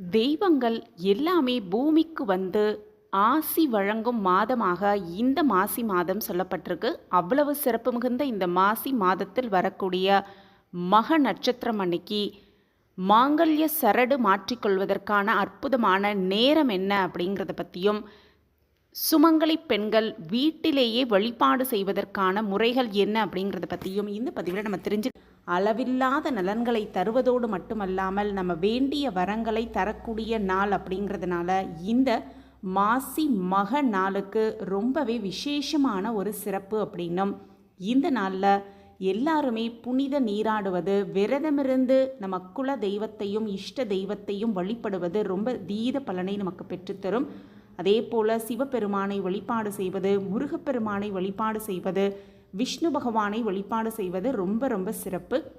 தெய்வங்கள் எல்லாமே பூமிக்கு வந்து ஆசி வழங்கும் மாதமாக இந்த மாசி மாதம் சொல்லப்பட்டிருக்கு. அவ்வளவு சிறப்பு மிகுந்த இந்த மாசி மாதத்தில் வரக்கூடிய மக நட்சத்திரம் அன்னைக்கு மாங்கல்ய சரடு மாற்றிக்கொள்வதற்கான அற்புதமான நேரம் என்ன அப்படிங்கிறத பற்றியும் சுமங்கலி பெண்கள் வீட்டிலேயே வழிபாடு செய்வதற்கான முறைகள் என்ன அப்படிங்கிறத பற்றியும் இந்த பதிவில் நம்ம தெரிஞ்சு அளவில்லாத நலன்களை தருவதோடு மட்டுமல்லாமல் நம்ம வேண்டிய வரங்களை தரக்கூடிய நாள் அப்படிங்கிறதுனால இந்த மாசி மக நாளுக்கு ரொம்பவே விசேஷமான ஒரு சிறப்பு அப்படின்னும் இந்த நாளில் எல்லாருமே புனித நீராடுவது விரதமிருந்து நம்ம குல தெய்வத்தையும் இஷ்ட தெய்வத்தையும் வழிபடுவது ரொம்ப தீத பலனை நமக்கு பெற்றுத்தரும் அதே போல் சிவபெருமானை வழிபாடு செய்வது முருகப்பெருமானை வழிபாடு செய்வது விஷ்ணு பகவானை வழிபாடு செய்வது ரொம்ப ரொம்ப சிறப்பு.